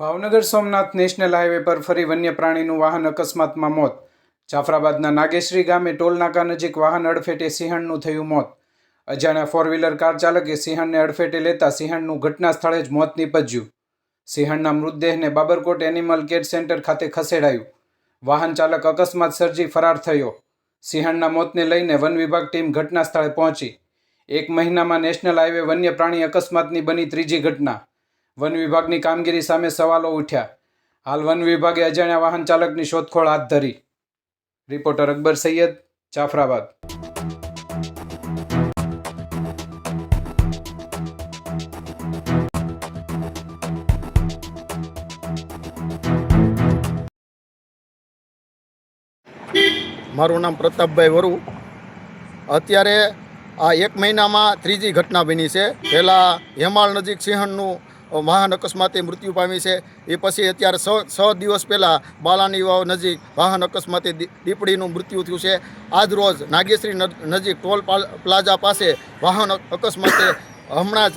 Bhavnagar Somnath national highway પર ફરી વન્ય પ્રાણીનું વાહન અકસ્માતમાં મોત. જાફરાબાદના નાગેશ્રી ગામે ટોલનાકા નજીક વાહન અડફેટે સિંહણનું થયું મોત. અજાણ્યા ફોર વ્હીલર કાર ચાલકે સિંહણને અડફેટે લેતા સિંહણનું ઘટના સ્થળે જ મોત નીપજ્યું. સિંહણના મૃતદેહને બાબરકોટ એનિમલ કેર સેન્ટર ખાતે ખસેડાયું. વાહન ચાલક અકસ્માત સર્જી ફરાર થયો. સિંહણના મોતને લઈને વન વિભાગ ટીમ ઘટના સ્થળે પહોંચી. એક મહિનામાં નેશનલ હાઈવે વન્ય પ્રાણી અકસ્માતની બની ત્રીજી ઘટના. વન વિભાગની કામગીરી સામે સવાલો ઉઠ્યા. હાલ વન વિભાગે અજાણ્યા વાહન ચાલકની શોધખોળ હાથ ધરી. રિપોર્ટર અકબર સૈયદ, જાફરાબાદ. મારું નામ પ્રતાપભાઈ વરુ. અત્યારે આ એક મહિનામાં ત્રીજી ઘટના બની છે. પહેલાં હેમાળ નજીક સિંહણનું વાહન અકસ્માતે મૃત્યુ પામી છે. એ પછી અત્યારે સ છ દિવસ પહેલાં બાલાની વાવ નજીક વાહન અકસ્માતે દીપડીનું મૃત્યુ થયું છે. આજ રોજ નાગેશ્રી નજીક ટોલ પાલ- પ્લાઝા પાસે વાહન અકસ્માતે હમણાં જ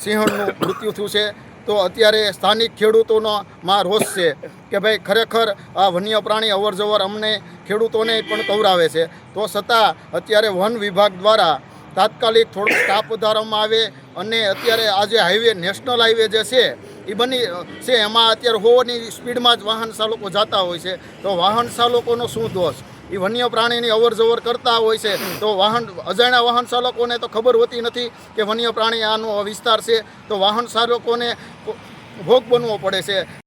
સિંહણનું મૃત્યુ થયું છે. તો અત્યારે સ્થાનિક ખેડૂતોનો માં રોષ છે કે ભાઈ ખરેખર આ વન્ય પ્રાણી અવર જવર અમને ખેડૂતોને પણ કવરાવે છે. તો છતાં અત્યારે વન વિભાગ દ્વારા તાત્કાલિક થોડોક સ્ટાફ વધારવામાં આવે અને અત્યારે આજે હાઈવે, નેશનલ હાઈવે જે છે એ બની છે. એમાં અત્યારે હોવાની સ્પીડમાં જ વાહન ચાલકો જતા હોય છે. તો વાહન ચાલકોનો શું દોષ? એ વન્ય પ્રાણીની અવર જવર કરતા હોય છે. તો વાહન, અજાણ્યા વાહન ચાલકોને તો ખબર હોતી નથી કે વન્ય પ્રાણી આનો વિસ્તાર છે. તો વાહન ચાલકોને ભોગ બનવો પડે છે.